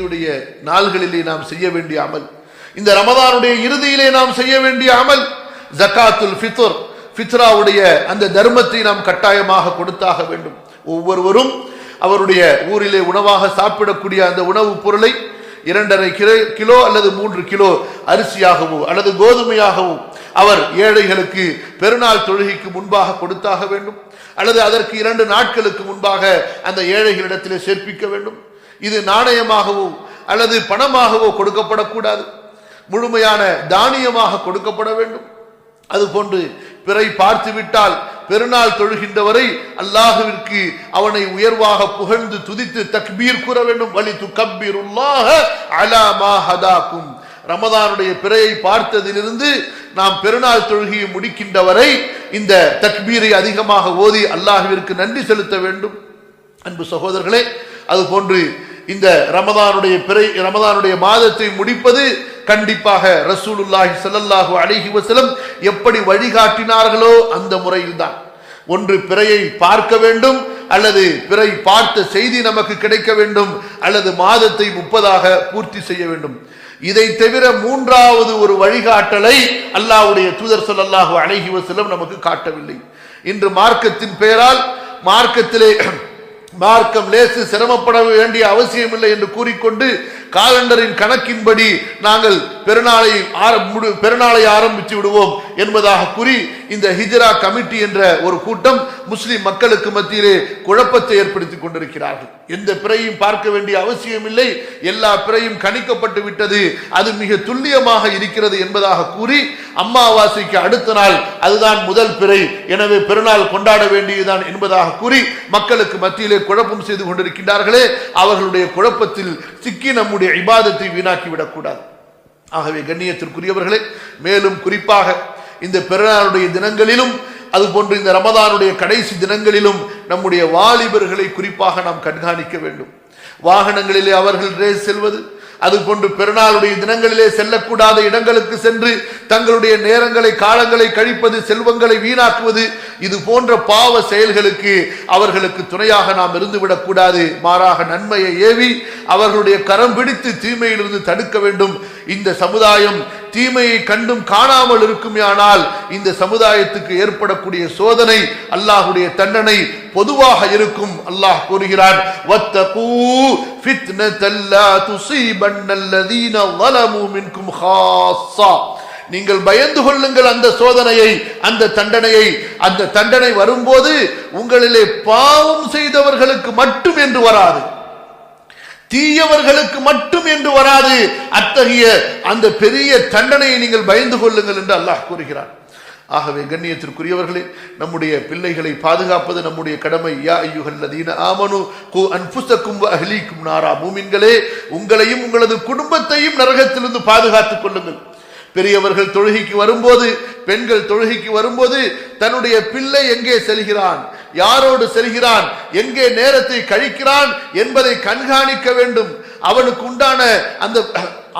ஈதுடைய நாள்களிலே நாம் செய்ய வேண்டிய அமல். இந்த ரமதானுடைய இறுதியிலே நாம் செய்ய வேண்டிய அமல் ஜக்காத்துல் ஃபித்ர். ஃபித்ராவுடைய அந்த தர்மத்தை நாம் கட்டாயமாக கொடுத்தாக வேண்டும். ஒவ்வொருவரும் அவருடைய ஊரிலே உணவாக சாப்பிடக்கூடிய அந்த உணவுப் பொருளை இரண்டரை கிலோ கிலோ அல்லது மூன்று கிலோ அரிசியாகவோ அல்லது கோதுமையாகவோ அவர் ஏழைகளுக்கு பெருநாள் தொழுகைக்கு முன்பாக கொடுத்தாக வேண்டும். அல்லது அதற்கு இரண்டு நாட்களுக்கு முன்பாக அந்த ஏழைகளிடத்திலே சேர்ப்பிக்க வேண்டும். இது நாணயமாகவோ அல்லது பணமாகவோ கொடுக்கப்படக்கூடாது. முழுமையான தானியமாக கொடுக்கப்பட வேண்டும். அதுபோன்று பிறை பார்த்து விட்டால் பெருநாள் தொழுகின்றவரை அல்லாஹுவிற்கு அவனை உயர்வாக புகழ்ந்து துதித்து தக்பீர் கூற வேண்டும். வலி துக்கபீருல்லாஹ அலா மா ஹதாக்கும். ரமதானுடைய பிறையை பார்த்ததிலிருந்து நாம் பெருநாள் தொழுகையை முடிக்கின்ற வரை இந்த தக்பீரை அதிகமாக ஓதி அல்லாஹுவிற்கு நன்றி செலுத்த வேண்டும். அன்பு சகோதரர்களே அதுபோன்று இந்த ரமதானுடைய பிறை ரமதானுடைய மாதத்தை முடிப்பது கண்டிப்பாக ரசூலுல்லாஹி சல்லல்லாஹு அலைஹி வசலம் எப்படி வழிகாட்டினார்களோ அந்த முறையில்தான். ஒன்று பிறையை பார்க்க வேண்டும் அல்லது பிறை பார்த்த செய்தி நமக்கு கிடைக்க வேண்டும் அல்லது மாதத்தை முப்பதாக பூர்த்தி செய்ய வேண்டும். இதை தவிர மூன்றாவது ஒரு வழிகாட்டலை அல்லாஹ்வுடைய தூதர் சொல்லல்லாஹு அழகி வசலம் நமக்கு காட்டவில்லை. இன்று மார்க்கத்தின் பெயரால் மார்க்கத்திலே மார்க்கம் லேசு சிரமப்பட வேண்டிய அவசியமில்லை என்று கூறிக்கொண்டு காலண்டரின் கணக்கின்படி நாங்கள் பெருநாளை முடி- பெருநாளை ஆரம்பித்து விடுவோம் என்பதாக கூறி இந்த ஹிஜ்ரா கமிட்டி என்ற ஒரு கூட்டம் முஸ்லிம் மக்களுக்கு மத்தியிலே குழப்பத்தை ஏற்படுத்திக் கொண்டிருக்கிறார்கள். எந்த பிறையும் பார்க்க வேண்டிய அவசியமில்லை எல்லா பிறையும் கணிக்கப்பட்டு விட்டது. அது மிக துல்லியமாக இருக்கிறது என்பதாக கூறி அம்மாவாசைக்கு அடுத்த நாள் அதுதான் முதல் பிறை. எனவே பெருநாள் கொண்டாட வேண்டியதுதான் என்பதாக கூறி மக்களுக்கு மத்தியிலே குழப்பம் செய்து கொண்டிருக்கின்றார்களே. அவர்களுடைய குழப்பத்தில் சிக்கி நம்முடைய இபாதத்தை வீணாக்கி விடக்கூடாது ஆகவே கண்ணியத்திற்குரியவர்களே மேலும் குறிப்பாக இந்த பிறனாளுடைய தினங்களிலும் அதுபோன்று இந்த ரமதானுடைய கடைசி தினங்களிலும் நம்முடைய வாலிபர்களை குறிப்பாக நாம் கண்காணிக்க வேண்டும். வாகனங்களிலே அவர்கள் ரேஸ் செல்வது அதுபோன்று பெருநாளுடைய தினங்களிலே செல்லக்கூடாத இடங்களுக்கு சென்று தங்களுடைய நேரங்களை காலங்களை கழிப்பது செல்வங்களை வீணாக்குவது இது போன்ற பாவ செயல்களுக்கு அவர்களுக்கு துணையாக நாம் இருந்துவிடக்கூடாது மாறாக நன்மையை ஏவி அவர்களுடைய கரம் பிடித்து தீமையிலிருந்து தடுக்க வேண்டும். இந்த சமுதாயம் தீமையை கண்டும் காணாமல் இருக்குமேயானால் இந்த சமுதாயத்துக்கு ஏற்படக்கூடிய சோதனை அல்லாஹுடைய தண்டனை பொதுவாக இருக்கும் அல்லாஹ் கூறுகிறான் நீங்கள் பயந்து கொள்ளுங்கள் அந்த சோதனையை அந்த தண்டனையை. அந்த தண்டனை வரும்போது உங்களிலே பாவம் செய்தவர்களுக்கு மட்டும் என்று வராது. தீயவர்களுக்கு மட்டும் என்று வராது. அத்தகைய அந்த பெரிய தண்டனையை நீங்கள் பயந்து கொள்ளுங்கள் என்று அல்லாஹ் கூறுகிறார் ஆகவே கண்ணியத்திற்குரியவர்களே நம்முடைய பிள்ளைகளை பாதுகாப்பது நம்முடைய கடமை. யா ஐயுகல்லதீன ஆமனு கு அன்புசக்கும் அஹ்லீக்கும் நாரா. மூமின்களே உங்களையும் உங்களது குடும்பத்தையும் நரகத்திலிருந்து பாதுகாத்துக் கொள்ளுங்கள். பெரியவர்கள் தொழுகைக்கு வரும்போது பெண்கள் தொழுகைக்கு வரும்போது தன்னுடைய பிள்ளை எங்கே செல்கிறான்? யாரோடு செல்கிறான்? எங்கே நேரத்தை கழிக்கிறான் என்பதை கண்காணிக்க வேண்டும். அவனுக்கு உண்டான அந்த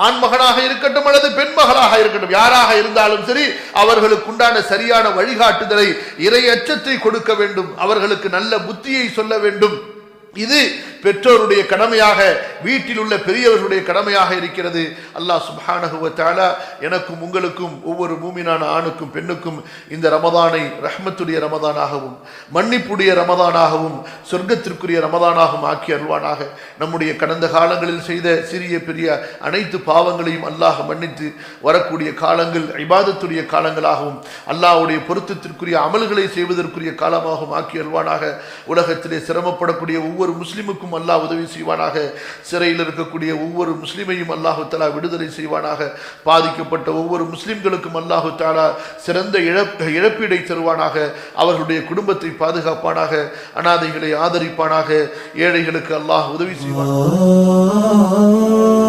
ஆண்மகனாக இருக்கட்டும் அல்லது பெண்மகளாக இருக்கட்டும் யாராக இருந்தாலும் சரி அவர்களுக்கு உண்டான சரியான வழிகாட்டுதலை இறையச்சத்தை கொடுக்க வேண்டும். அவர்களுக்கு நல்ல புத்தியை சொல்ல வேண்டும். இது பெற்றோருடைய கடமையாக வீட்டில் உள்ள பெரியவர்களுடைய கடமையாக இருக்கிறது. அல்லாஹ் சுப்ஹானஹு எனக்கும் உங்களுக்கும் ஒவ்வொரு மூமினான ஆணுக்கும் பெண்ணுக்கும் இந்த ரமதானை ரஹ்மத்துடைய ரமதானாகவும் மன்னிப்புடைய ரமதானாகவும் சொர்க்கத்திற்குரிய ரமதானாகவும் ஆக்கி அருள்வானாக. நம்முடைய கடந்த காலங்களில் செய்த சிறிய பெரிய அனைத்து பாவங்களையும் அல்லாஹ் மன்னித்து வரக்கூடிய காலங்கள் இபாதத்துடைய காலங்களாகவும் அல்லாஹ்வுடைய பொருத்தத்திற்குரிய அமல்களை செய்வதற்குரிய காலமாகவும் ஆக்கி அருள்வானாக. உலகத்திலே சிரமப்படக்கூடிய ஒவ்வொரு முஸ்லிமுக்கும் அல்லாஹ் உதவி செய்வானாக. சிறையில் இருக்கக்கூடிய ஒவ்வொரு முஸ்லீமையும் அல்லாஹு விடுதலை செய்வானாக. பாதிக்கப்பட்ட ஒவ்வொரு முஸ்லீம்களுக்கும் அல்லாஹு சிறந்த இழப் இழப்பீடை தருவானாக. அவர்களுடைய குடும்பத்தை பாதுகாப்பானாக. அனாதைகளை ஆதரிப்பானாக. ஏழைகளுக்கு அல்லாஹ் உதவி செய்வானாக.